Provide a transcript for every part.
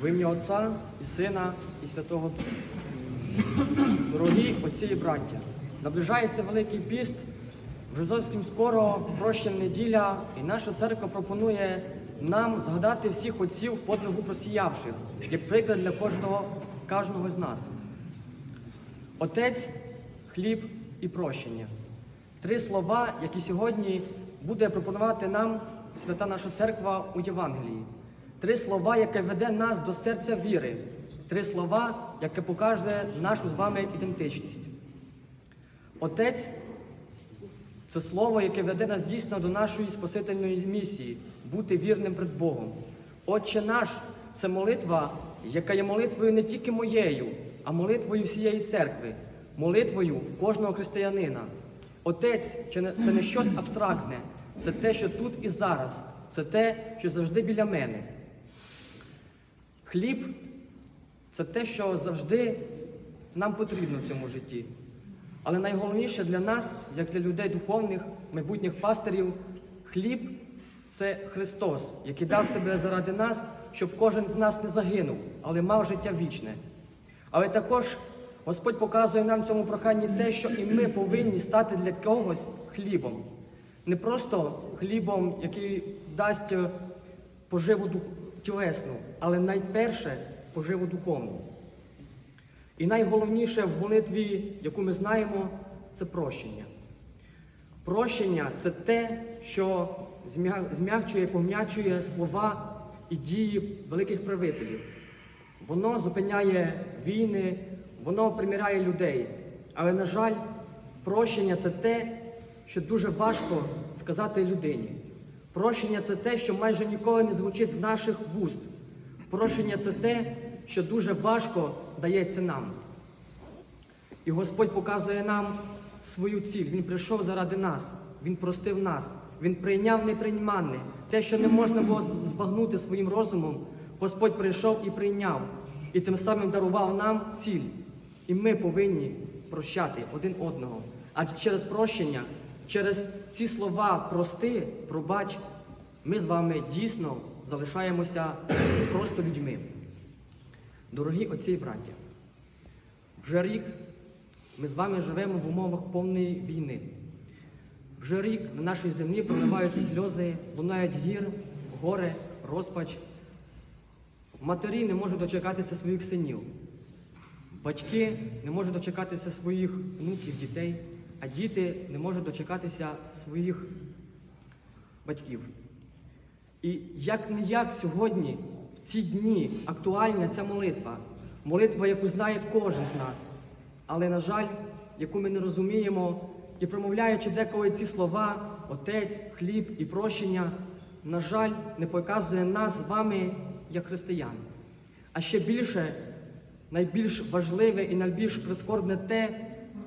В ім'я Отця і Сина і Святого Духа. Дорогі отці і браття, наближається Великий піст, вже зовсім скоро прощена неділя, і наша церква пропонує нам згадати всіх отців подвигу просіявших, як приклад для кожного, кожного з нас. Отець, хліб і прощення. Три слова, які сьогодні буде пропонувати нам свята наша церква у Євангелії. Три слова, яке веде нас до серця віри. Три слова, яке покаже нашу з вами ідентичність. Отець це слово, яке веде нас дійсно до нашої спасительної місії бути вірним перед Богом. Отче наш це молитва, яка є молитвою не тільки моєю, а молитвою всієї церкви, молитвою кожного християнина. Отець це не- щось абстрактне, це те, що тут і зараз, це те, що завжди біля мене. Хліб це те, що завжди нам потрібно в цьому житті. Але найголовніше для нас, як для людей духовних, майбутніх пастирів, хліб це Христос, який дав себе заради нас, щоб кожен з нас не загинув, але мав життя вічне. Але також Господь показує нам в цьому проханні те, що і ми повинні стати для когось хлібом. Не просто хлібом, який дасть е, поживу тілесну, але найперше поживу духовну. І найголовніше в молитві, яку ми знаємо, це прощення. Прощення це те, що змя- змягчує, пом'ячує слова і дії великих правителів. Воно зупиняє війни, воно примиряє людей. Але, на жаль, прощення це те, що дуже важко сказати людині. Прощення це те, що майже ніколи не звучить з наших вуст. Прощення це те, що дуже важко дається нам. І Господь показує нам свою ціль. Він прийшов заради нас, Він простив нас, Він прийняв неприйманне. Те, що не можна було збагнути своїм розумом, Господь прийшов і прийняв, і тим самим дарував нам ціль. І ми повинні прощати один одного. Адже через прощення, через ці слова прости, пробач, ми з вами дійсно залишаємося просто людьми. Дорогі отці і браття, вже рік ми з вами живемо в умовах повної війни. Вже рік на нашій землі проливаються сльози, лунають гір, горе, розпач. Матері не можуть дочекатися своїх синів. Батьки не можуть дочекатися своїх внуків, дітей, а діти не можуть дочекатися своїх батьків. І як не як сьогодні, в ці дні, актуальна ця молитва, молитва, яку знає кожен з нас, але, на жаль, яку ми не розуміємо, і промовляючи деколи ці слова, Отець, хліб і прощення, на жаль, не показує нас з вами як християн. А ще більше, найбільш важливе і найбільш прискорбне те,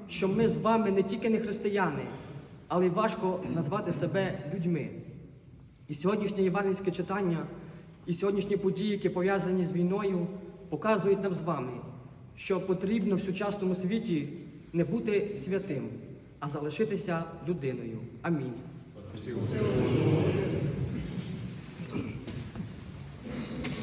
що ми з вами не тільки не християни, але й важко назвати себе людьми. І сьогоднішнє євангельське читання, і сьогоднішні події, які пов'язані з війною, показують нам з вами, що потрібно в сучасному світі не бути святим, а залишитися людиною. Амінь.